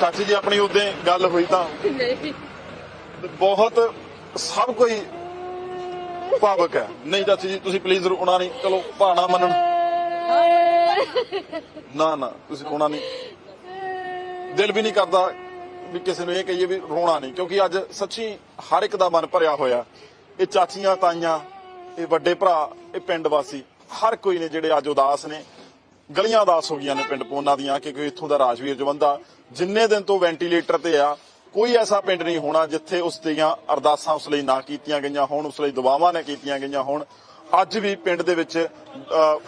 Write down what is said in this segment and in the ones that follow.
ਚਾਚੀ ਜੀ ਆਪਣੀ ਉਦੋਂ ਗੱਲ ਹੋਈ ਤਾਂ। ਨਹੀਂ। ਬਹੁਤ ਸਭ ਕੋਈ ਭਾਵਕ ਹੈ। ਨਹੀਂ ਚਾਚੀ ਜੀ ਤੁਸੀਂ ਪਲੀਜ਼ ਰੋਣਾ ਨਹੀਂ। ਚਲੋ ਭਾਣਾ ਮੰਨਣ। ਨਾ ਨਾ ਤੁਸੀਂ ਰੋਣਾ ਨਹੀਂ। ਦਿਲ ਵੀ ਨਹੀਂ ਕਰਦਾ ਵੀ ਕਿਸੇ ਨੂੰ ਇਹ ਕਹੀਏ ਵੀ ਰੋਣਾ ਨਹੀਂ ਕਿਉਂਕਿ ਅੱਜ ਸੱਚੀ ਹਰ ਇੱਕ ਦਾ ਮਨ ਭਰਿਆ ਹੋਇਆ। ਇਹ ਚਾਚੀਆਂ ਤਾਈਆਂ ਇਹ ਵੱਡੇ ਭਰਾ ਇਹ ਪਿੰਡ ਵਾਸੀ ਹਰ ਕੋਈ ਨੇ ਜਿਹੜੇ ਅੱਜ ਉਦਾਸ ਨੇ। ਗਲੀਆਂ ਉਦਾਸ ਹੋ ਗਈਆਂ ਨੇ ਪਿੰਡ ਪੋਨਾ ਦੀਆਂ ਕਿ ਕੋਈ ਇੱਥੋਂ ਦਾ ਰਾਜਵੀਰ ਜਵੰਦਾ ਜਿੰਨੇ ਦਿਨ ਤੋਂ ਵੈਂਟੀਲੇਟਰ ਤੇ ਆ, ਕੋਈ ਐਸਾ ਪਿੰਡ ਨਹੀਂ ਹੋਣਾ ਜਿੱਥੇ ਉਸ ਦੀਆਂ ਅਰਦਾਸਾਂ ਉਸ ਲਈ ਨਾ ਕੀਤੀਆਂ ਗਈਆਂ ਹੋਣ, ਉਸ ਲਈ ਦੁਆਵਾਂ ਨਾ ਕੀਤੀਆਂ ਗਈਆਂ ਹੋਣ। ਅੱਜ ਵੀ ਪਿੰਡ ਦੇ ਵਿੱਚ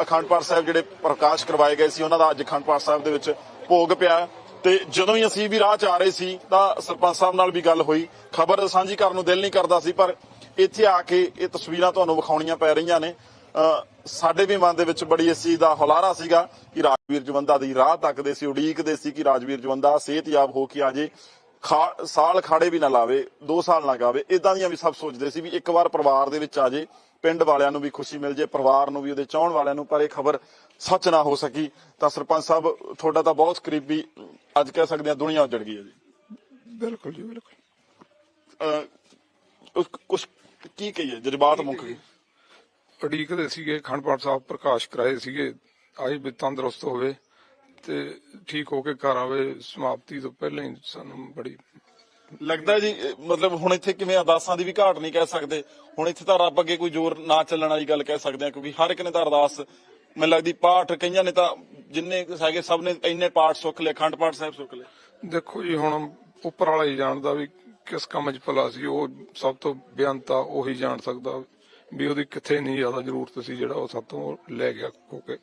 ਅਖੰਡ ਪਾਠ ਸਾਹਿਬ ਜਿਹੜੇ ਪ੍ਰਕਾਸ਼ ਕਰਵਾਏ ਗਏ ਸੀ, ਉਹਨਾਂ ਦਾ ਅੱਜ ਅਖੰਡ ਪਾਠ ਸਾਹਿਬ ਦੇ ਵਿੱਚ ਭੋਗ ਪਿਆ। ਤੇ ਜਦੋਂ ਹੀ ਅਸੀਂ ਵੀ ਰਾਹ ਚ ਆ ਰਹੇ ਸੀ, ਤਾਂ ਸਰਪੰਚ ਸਾਹਿਬ ਨਾਲ ਵੀ ਗੱਲ ਹੋਈ। ਖਬਰ ਸਾਂਝੀ ਕਰਨ ਨੂੰ ਦਿਲ ਨਹੀਂ ਕਰਦਾ ਸੀ, ਪਰ ਇੱਥੇ ਆ ਕੇ ਇਹ ਤਸਵੀਰਾਂ ਤੁਹਾਨੂੰ ਵਿਖਾਉਣੀਆਂ ਪੈ ਰਹੀਆਂ ਨੇ। ਸਾਡੇ ਵੀ ਮਨ ਦੇ ਵਿੱਚ ਬੜੀ ਇਸ ਚੀਜ਼ ਦਾ ਹੁਲਾਰਾ ਸੀਗਾ ਕਿ ਰਾਜਵੀਰ ਜਵੰਦਾ ਦੀ ਰਾਹ ਤੱਕਦੇ ਸੀ ਉਡੀਕਦੇ ਸੀ ਕਿ ਰਾਜਵੀਰ ਜਵੰਦਾ ਸਿਹਤਯਾਬ ਹੋ ਕੇ ਆ ਜੇ ਸਾਲ ਖਾੜੇ ਵੀ ਨਾ ਲਾਵੇ 2 ਸਾਲ ਨਾ ਗਾਵੇ ਇਦਾਂ ਦੀਆਂ ਵੀ ਸਭ ਸੋਚਦੇ ਸੀ ਵੀ ਇੱਕ ਵਾਰ ਪਰਿਵਾਰ ਦੇ ਵਿੱਚ ਆ ਜੇ ਪਿੰਡ ਵਾਲਿਆਂ ਨੂੰ ਵੀ ਖੁਸ਼ੀ ਮਿਲ ਜੇ ਪਰਿਵਾਰ ਨੂੰ ਵੀ ਉਹਦੇ ਚਾਹਣ ਵਾਲਿਆਂ ਨੂੰ ਪਰ ਇਹ ਖਬਰ ਸੱਚ ਨਾ ਹੋ ਸਕੀ ਤਾਂ ਸਰਪੰਚ ਸਾਹਿਬ ਤੁਹਾਡਾ ਤਾਂ ਬਹੁਤ ਕਰੀਬੀ ਅੱਜ ਕਹਿ ਸਕਦੇ ਆ ਦੁਨੀਆ ਉਜੜ ਗਈ ਹੈ ਜੀ। ਬਿਲਕੁਲ ਜੀ ਬਿਲਕੁਲ। ਕੁਝ ਕੀ ਕਹੀਏ ਜਜ਼ਬਾਤ ਮੁੱਕ ਗਏ। ਉਡੀਕਦੇ ਸੀਗੇ ਅਖੰਡ ਪਾਠ ਸਾਹਿਬ ਪ੍ਰਕਾਸ਼ ਕਰਾਏ ਸੀਗੇ ਆਈ ਵੀ ਤੰਦਰੁਸਤ ਹੋਵੇ ਤੇ ਠੀਕ ਹੋ ਕੇ ਘਰ ਆਵੇ ਸਮਾਪਤੀ ਤੋਂ ਪਹਿਲਾਂ ਹੀ ਸਾਨੂੰ ਬੜੀ ਲੱਗਦਾ ਜੀ ਮਤਲਬ ਹੁਣ ਇੱਥੇ ਕਿਵੇਂ ਅਰਦਾਸਾਂ ਦੀ ਵੀ ਘਾਟ ਨਹੀਂ ਕਹਿ ਸਕਦੇ। ਹੁਣ ਇੱਥੇ ਤਾਂ ਰੱਬ ਅੱਗੇ ਕੋਈ ਜ਼ੋਰ ਨਾ ਚੱਲਣ ਵਾਲੀ ਗੱਲ ਕਹਿ ਸਕਦੇ ਆ ਕਿਉਂਕਿ ਹਰ ਇੱਕ ਨੇ ਤਾਂ ਅਰਦਾਸ ਮੈਨੂੰ ਲੱਗਦੀ ਪਾਠ ਕਈਆਂ ਨੇ ਤਾਂ ਜਿੰਨੇ ਹੈਗੇ ਸਭ ਨੇ ਇੰਨੇ ਪਾਠ ਸੁੱਖ ਲਏ ਅਖੰਡ ਪਾਠ ਸਾਹਿਬ ਸੁੱਖ ਲਏ। ਦੇਖੋ ਜੀ ਹੁਣ ਉੱਪਰ ਵਾਲਾ ਹੀ ਜਾਣਦਾ ਵੀ ਕਿਸ ਕੰਮ 'ਚ ਭਲਾ ਸੀ ਉਹ ਸਭ ਤੋਂ ਬੇਅੰਤਾ ਉਹੀ ਜਾਣ ਸਕਦਾ। ਵੀ ਉਹਦੀ ਕਿੱਥੇ ਨਹੀਂ ਜ਼ਿਆਦਾ ਜ਼ਰੂਰਤ ਸੀ ਜਿਹੜਾ ਉਹ ਸਭ ਤੋਂ ਲੈ ਗਿਆ ਹੋ ਕੇ।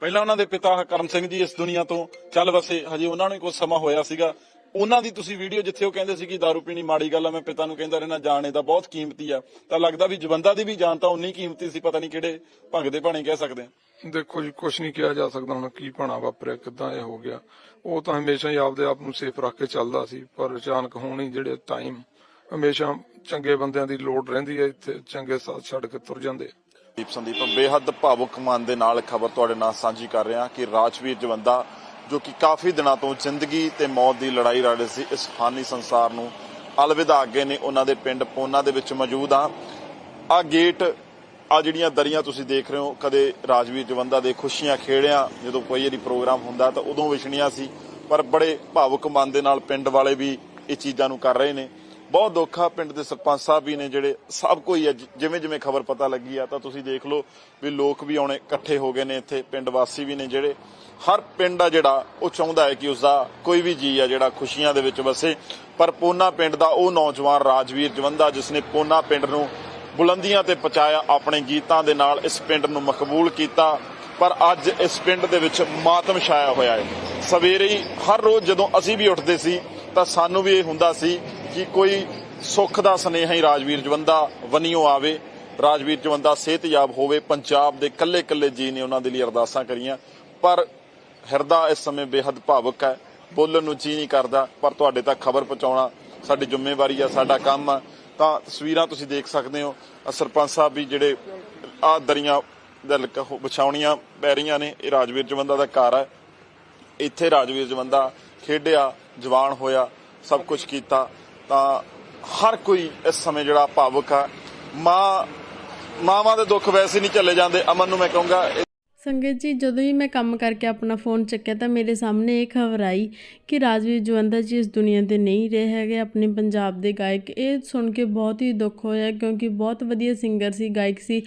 ਪਹਿਲਾਂ ਉਹਨਾਂ ਦੇ ਪਿਤਾ ਕਰਮ ਸਿੰਘ ਜੀ ਇਸ ਦੁਨੀਆ ਤੋਂ ਚੱਲ ਵਸੇ। ਹਜੇ ਉਹਨਾਂ ਨੂੰ ਕੁਝ ਸਮਾਂ ਹੋਇਆ ਸੀਗਾ। ਉਹਨਾਂ ਦੀ ਤੁਸੀਂ ਵੀਡੀਓ ਜਿੱਥੇ ਉਹ ਕਹਿੰਦੇ ਸੀ ਕਿ ਦਾਰੂ ਪੀਣੀ ਮਾੜੀ ਗੱਲ ਆ ਮੈਂ ਪਿਤਾ ਨੂੰ ਕਹਿੰਦਾ ਰਹਿਣਾ ਜਾਨ ਇਹਦਾ ਬਹੁਤ ਕੀਮਤੀ ਆ। ਤਾਂ ਲੱਗਦਾ ਵੀ ਜਵੰਦਾ ਦੀ ਵੀ ਜਾਨ ਤਾਂ ਉਨੀ ਕੀਮਤੀ ਸੀ ਪਤਾ ਨਹੀਂ ਕਿਹੜੇ ਭੰਗ ਦੇ ਭਾਣੇ ਕਹਿ ਸਕਦੇ ਆ। ਦੇਖੋ ਜੀ ਕੁਝ ਨਹੀਂ ਕਿਹਾ ਜਾ ਸਕਦਾ ਹੁਣ ਕੀ ਭਾਣਾ ਵਾਪਰਿਆ ਕਿੱਦਾਂ ਇਹ ਹੋ ਗਿਆ। ਉਹ ਤਾਂ ਹਮੇਸ਼ਾ ਹੀ ਆਪਦੇ ਆਪ ਨੂੰ ਸੇਫ ਰੱਖ ਕੇ ਚੱਲਦਾ ਸੀ ਪਰ ਅਚਾਨਕ ਹੁਣ ਜਿਹੜੇ ਟਾਈਮ ਹਮੇਸ਼ਾ ਚੰਗੇ ਬੰਦਿਆਂ ਦੀ ਲੋੜ ਰਹਿੰਦੀ ਹੈ, ਇੱਥੇ ਚੰਗੇ ਸਾਥ ਛੱਡ ਕੇ ਤੁਰ ਜਾਂਦੇ ਦੀਪ ਸੰਦੀਪ, ਬੇਹੱਦ ਭਾਵੁਕ ਮਨ ਦੇ ਨਾਲ ਖਬਰ ਤੁਹਾਡੇ ਨਾਲ ਸਾਂਝੀ ਕਰ ਰਿਹਾ ਕਿ ਰਾਜਵੀਰ ਜਵੰਦਾ, ਜੋ ਕਿ ਕਾਫੀ ਦਿਨਾਂ ਤੋਂ ਜ਼ਿੰਦਗੀ ਤੇ ਮੌਤ ਦੀ ਲੜਾਈ ਲੜ ਰਹੇ ਸੀ, ਇਸ ਫਾਨੀ ਸੰਸਾਰ ਨੂੰ ਅਲਵਿਦਾ ਅੱਗੇ ਨੇ ਉਹਨਾਂ ਦੇ ਪਿੰਡ ਪੋਨਾ ਦੇ ਵਿੱਚ ਮੌਜੂਦ ਆ। ਆ ਗੇਟ, ਆ ਜਿਹੜੀਆਂ ਦਰੀਆਂ ਤੁਸੀਂ ਦੇਖ ਰਹੇ ਹੋ, ਕਦੇ ਰਾਜਵੀਰ ਜਵੰਦਾ ਦੇ ਖੁਸ਼ੀਆਂ ਖੇੜਿਆਂ, ਜਦੋਂ ਕੋਈ ਇਹਦੀ ਪ੍ਰੋਗਰਾਮ ਹੁੰਦਾ ਤਾਂ ਉਦੋਂ ਵਿਛਣੀਆਂ ਸੀ, ਪਰ ਬੜੇ ਭਾਵੁਕ ਮਨ ਦੇ ਨਾਲ ਪਿੰਡ ਵਾਲੇ ਵੀ ਇਹ ਚੀਜ਼ਾਂ ਨੂੰ ਕਰ ਰਹੇ ਨੇ। ਬਹੁਤ ਦੁੱਖ ਆ ਪਿੰਡ ਦੇ ਸਰਪੰਚ ਸਾਹਿਬ ਵੀ ਨੇ ਜਿਹੜੇ ਸਭ ਕੋਈ ਆ, ਜਿਵੇਂ ਜਿਵੇਂ ਖਬਰ ਪਤਾ ਲੱਗੀ ਆ ਤਾਂ ਤੁਸੀਂ ਦੇਖ ਲਓ ਵੀ ਲੋਕ ਵੀ ਆਉਣੇ ਇਕੱਠੇ ਹੋ ਗਏ ਨੇ ਇੱਥੇ ਪਿੰਡ ਵਾਸੀ ਵੀ ਨੇ ਜਿਹੜੇ। ਹਰ ਪਿੰਡ ਆ ਜਿਹੜਾ ਉਹ ਚਾਹੁੰਦਾ ਹੈ ਕਿ ਉਸਦਾ ਕੋਈ ਵੀ ਜੀ ਆ ਜਿਹੜਾ ਖੁਸ਼ੀਆਂ ਦੇ ਵਿੱਚ ਵਸੇ। ਪਰ ਪੋਨਾ ਪਿੰਡ ਦਾ ਉਹ ਨੌਜਵਾਨ ਰਾਜਵੀਰ ਜਵੰਦਾ ਜਿਸ ਨੇ ਪੋਨਾ ਪਿੰਡ ਨੂੰ ਬੁਲੰਦੀਆਂ ਤੇ ਪਹੁੰਚਾਇਆ ਆਪਣੇ ਗੀਤਾਂ ਦੇ ਨਾਲ ਇਸ ਪਿੰਡ ਨੂੰ ਮਕਬੂਲ ਕੀਤਾ। ਪਰ ਅੱਜ ਇਸ ਪਿੰਡ ਦੇ ਵਿੱਚ ਮਾਤਮ ਛਾਇਆ ਹੋਇਆ ਹੈ। ਸਵੇਰੇ ਹੀ ਹਰ ਰੋਜ਼ ਜਦੋਂ ਅਸੀਂ ਵੀ ਉੱਠਦੇ ਸੀ ਤਾਂ ਸਾਨੂੰ ਵੀ ਇਹ ਹੁੰਦਾ ਸੀ ਕਿ ਕੋਈ ਸੁੱਖ ਦਾ ਸੁਨੇਹਾ ਹੀ ਰਾਜਵੀਰ ਜਵੰਦਾ ਵਨਿਓ ਆਵੇ, ਰਾਜਵੀਰ ਜਵੰਦਾ ਸਿਹਤਯਾਬ ਹੋਵੇ, ਪੰਜਾਬ ਦੇ ਕੱਲੇ ਕੱਲੇ ਜੀ ਨੇ ਉਹਨਾਂ ਦੇ ਲਈ ਅਰਦਾਸਾਂ ਕਰੀਆਂ। ਪਰ ਹਿਰਦਾ ਇਸ ਸਮੇਂ ਬੇਹੱਦ ਭਾਵਕ ਹੈ, ਬੋਲਣ ਨੂੰ ਜੀ ਨਹੀਂ ਕਰਦਾ, ਪਰ ਤੁਹਾਡੇ ਤੱਕ ਖਬਰ ਪਹੁੰਚਾਉਣਾ ਸਾਡੀ ਜ਼ਿੰਮੇਵਾਰੀ ਆ, ਸਾਡਾ ਕੰਮ ਆ। ਤਾਂ ਤਸਵੀਰਾਂ ਤੁਸੀਂ ਦੇਖ ਸਕਦੇ ਹੋ ਸਰਪੰਚ ਸਾਹਿਬ ਵੀ ਜਿਹੜੇ ਆ ਦਰੀਆਂ ਵਿਛਾਉਣੀਆਂ ਪੈ ਰਹੀਆਂ ਨੇ, ਇਹ ਰਾਜਵੀਰ ਜਵੰਦਾ ਦਾ ਘਰ ਹੈ ਇੱਥੇ ਰਾਜਵੀਰ ਜਵੰਦਾ ਖੇਡਿਆ, ਜਵਾਨ ਹੋਇਆ, ਸਭ ਕੁਝ ਕੀਤਾ। ਤਾਂ ਹਰ ਕੋਈ ਇਸ ਸਮੇਂ ਜਿਹੜਾ ਭਾਵਕ ਆ। ਮਾਂ, ਮਾਵਾਂ ਦੇ ਦੁੱਖ ਵੈਸੇ ਨਹੀਂ ਚੱਲੇ ਜਾਂਦੇ। ਅਮਨ ਨੂੰ ਮੈਂ ਕਹੂੰਗਾ ਸੰਗਤ ਜੀ, ਜਦੋਂ ਹੀ ਮੈਂ ਕੰਮ ਕਰਕੇ ਆਪਣਾ ਫੋਨ ਚੱਕਿਆ ਤਾਂ ਮੇਰੇ ਸਾਹਮਣੇ ਇਹ ਖਬਰ ਆਈ ਕਿ ਰਾਜਵੀਰ ਜਵੰਦਾ ਜੀ ਇਸ ਦੁਨੀਆ ਤੇ ਨਹੀਂ ਰਹੇ ਹੈਗੇ, ਆਪਣੇ ਪੰਜਾਬ ਦੇ ਗਾਇਕ। ਇਹ ਸੁਣ ਕੇ ਬਹੁਤ ਹੀ ਦੁੱਖ ਹੋਇਆ ਕਿਉਂਕਿ ਬਹੁਤ ਵਧੀਆ ਸਿੰਗਰ ਸੀ, ਗਾਇਕ ਸੀ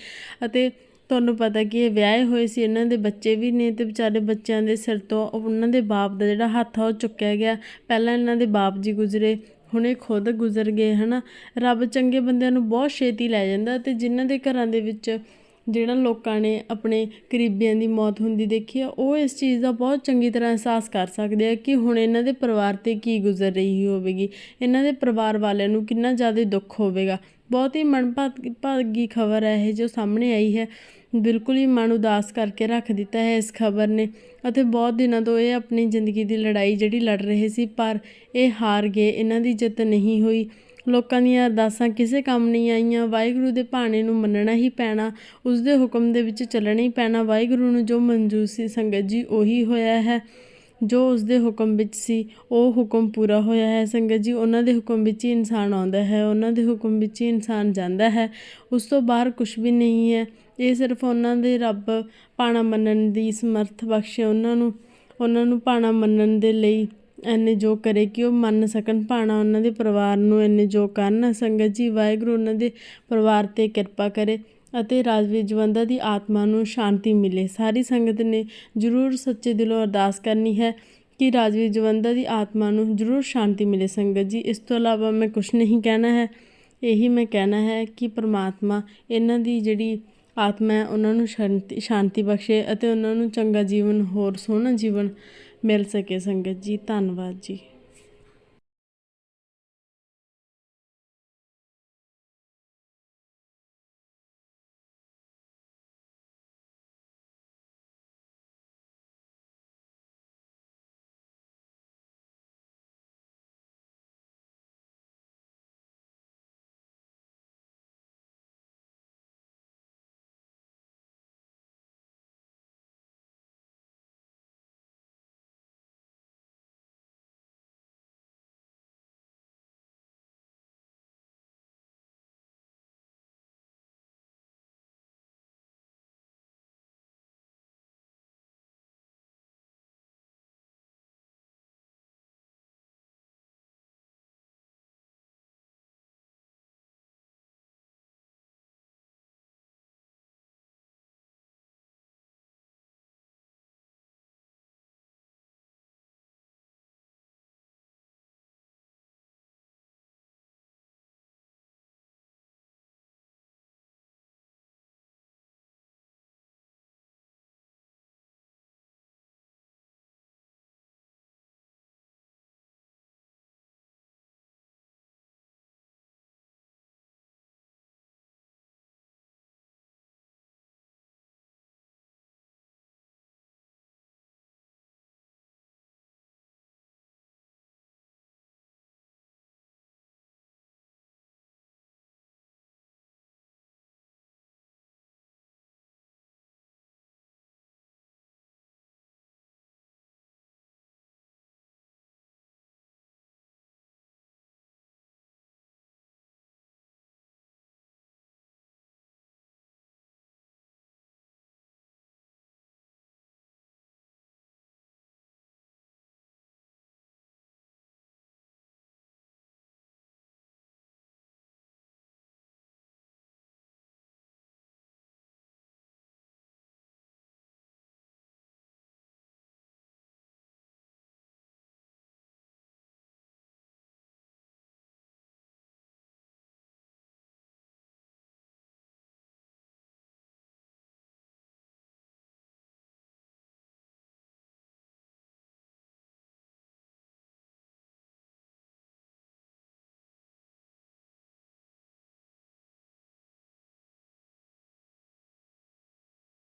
ਅਤੇ ਤੁਹਾਨੂੰ ਪਤਾ ਕਿ ਇਹ ਵਿਆਹੇ ਹੋਏ ਸੀ। ਇਹਨਾਂ ਦੇ ਬੱਚੇ ਵੀ ਨੇ ਤੇ ਵਿਚਾਰੇ ਬੱਚਿਆਂ ਦੇ ਸਿਰ ਤੋਂ, ਉਹਨਾਂ ਦੇ ਬਾਪ ਦਾ ਜਿਹੜਾ ਹੱਥ ਆ ਉਹ ਚੁੱਕਿਆ ਗਿਆ। ਪਹਿਲਾਂ ਇਹਨਾਂ ਦੇ ਬਾਪ ਜੀ ਗੁਜ਼ਰੇ ਹੁਣੇ ਖੁਦ ਗੁਜ਼ਰ ਗਏ, ਹਨਾ? ਰੱਬ ਚੰਗੇ ਬੰਦਿਆਂ ਨੂੰ ਬਹੁਤ ਛੇਤੀ ਲੈ ਜਾਂਦਾ ਤੇ ਜਿਨ੍ਹਾਂ ਦੇ ਘਰਾਂ ਦੇ ਵਿੱਚ ਜਿਹੜਾ ਲੋਕਾਂ ਨੇ ਆਪਣੇ ਕਰੀਬੀਆਂ ਦੀ ਮੌਤ ਹੁੰਦੀ ਦੇਖੀ ਆ, ਉਹ ਇਸ ਚੀਜ਼ ਦਾ ਬਹੁਤ ਚੰਗੀ ਤਰ੍ਹਾਂ ਅਹਿਸਾਸ ਕਰ ਸਕਦੇ ਆ ਕਿ ਹੁਣ ਇਹਨਾਂ ਦੇ ਪਰਿਵਾਰ ਤੇ ਕੀ ਗੁਜ਼ਰ ਰਹੀ ਹੋਵੇਗੀ, ਇਹਨਾਂ ਦੇ ਪਰਿਵਾਰ ਵਾਲਿਆਂ ਨੂੰ ਕਿੰਨਾ ਜ਼ਿਆਦਾ ਦੁੱਖ ਹੋਵੇਗਾ। ਬਹੁਤ ਹੀ ਮਨਭਾਗੀ ਖਬਰ ਹੈ ਇਹ ਜੋ ਸਾਹਮਣੇ ਆਈ ਹੈ। ਬਿਲਕੁਲ ਹੀ ਮਨ ਉਦਾਸ ਕਰਕੇ ਰੱਖ ਦਿੱਤਾ ਹੈ ਇਸ ਖਬਰ ਨੇ ਅਤੇ ਬਹੁਤ ਦਿਨਾਂ ਤੋਂ ਇਹ ਆਪਣੀ ਜ਼ਿੰਦਗੀ ਦੀ ਲੜਾਈ ਜਿਹੜੀ ਲੜ ਰਹੇ ਸੀ, ਪਰ ਇਹ ਹਾਰ ਗਏ, ਇਹਨਾਂ ਦੀ ਜਿੱਤ ਨਹੀਂ ਹੋਈ। ਲੋਕਾਂ ਦੀਆਂ ਅਰਦਾਸਾਂ, ਕਿਸੇ ਕੰਮ ਨਹੀਂ ਆਈਆਂ, ਵਾਹਿਗੁਰੂ ਦੇ ਭਾਣੇ ਨੂੰ ਮੰਨਣਾ ਹੀ ਪੈਣਾ ਉਸ ਦੇ ਹੁਕਮ ਦੇ ਵਿੱਚ ਚੱਲਣਾ ਹੀ ਪੈਣਾ, ਵਾਹਿਗੁਰੂ ਨੂੰ ਜੋ ਮਨਜ਼ੂਰ ਸੀ ਸੰਗਤ ਜੀ, ਉਹੀ ਹੋਇਆ ਹੈ। ਜੋ ਉਸਦੇ ਹੁਕਮ ਵਿੱਚ ਸੀ, ਉਹ ਹੁਕਮ ਪੂਰਾ ਹੋਇਆ ਹੈ। ਸੰਗਤ ਜੀ, ਉਹਨਾਂ ਦੇ ਹੁਕਮ ਵਿੱਚ ਹੀ ਇਨਸਾਨ ਆਉਂਦਾ ਹੈ, ਉਹਨਾਂ ਦੇ ਹੁਕਮ ਵਿੱਚ ਹੀ ਇਨਸਾਨ ਜਾਂਦਾ ਹੈ। ਉਸ ਤੋਂ ਬਾਹਰ ਕੁਝ ਵੀ ਨਹੀਂ ਹੈ। ਇਹ ਸਿਰਫ ਉਹਨਾਂ ਦੇ ਰੱਬ ਪਾਣਾ ਮੰਨਣ ਦੀ ਸਮਰਥ ਬਖਸ਼ੇ ਉਹਨਾਂ ਨੂੰ ਉਹਨਾਂ ਨੂੰ ਪਾਣਾ ਮੰਨਣ ਦੇ ਲਈ ਐਨੇ ਜੋ ਕਰੇ ਕਿ ਉਹ ਮੰਨ ਸਕਣ। ਭਾਣਾ ਉਹਨਾਂ ਦੇ ਪਰਿਵਾਰ ਨੂੰ ਇੰਨੇ ਜੋ ਕਰਨ। ਸੰਗਤ ਜੀ, ਵਾਹਿਗੁਰੂ ਉਹਨਾਂ ਦੇ ਪਰਿਵਾਰ ਤੇ ਕਿਰਪਾ ਕਰੇ। ਅਤੇ ਰਾਜਵੀਰ ਜਵੰਦਾ ਦੀ ਆਤਮਾ ਨੂੰ ਸ਼ਾਂਤੀ ਮਿਲੇ। ਸਾਰੀ ਸੰਗਤ ਨੇ ਜ਼ਰੂਰ ਸੱਚੇ ਦਿਲੋਂ ਅਰਦਾਸ ਕਰਨੀ ਹੈ ਕਿ ਰਾਜਵੀਰ ਜਵੰਦਾ ਦੀ ਆਤਮਾ ਨੂੰ ਜ਼ਰੂਰ ਸ਼ਾਂਤੀ ਮਿਲੇ। ਸੰਗਤ ਜੀ, ਇਸ ਤੋਂ ਇਲਾਵਾ ਮੈਂ ਕੁਝ ਨਹੀਂ ਕਹਿਣਾ ਹੈ। ਇਹੀ ਮੈਂ ਕਹਿਣਾ ਹੈ ਕਿ ਪ੍ਰਮਾਤਮਾ ਇਹਨਾਂ ਦੀ ਜਿਹੜੀ ਆਤਮਾ ਹੈ, ਉਹਨਾਂ ਨੂੰ ਸ਼ਾਂਤੀ ਸ਼ਾਂਤੀ ਬਖਸ਼ੇ ਅਤੇ ਉਹਨਾਂ ਨੂੰ ਚੰਗਾ ਜੀਵਨ, ਹੋਰ ਸੋਹਣਾ ਜੀਵਨ ਮਿਲ ਸਕੇ। ਸੰਗਤ ਜੀ, ਧੰਨਵਾਦ ਜੀ।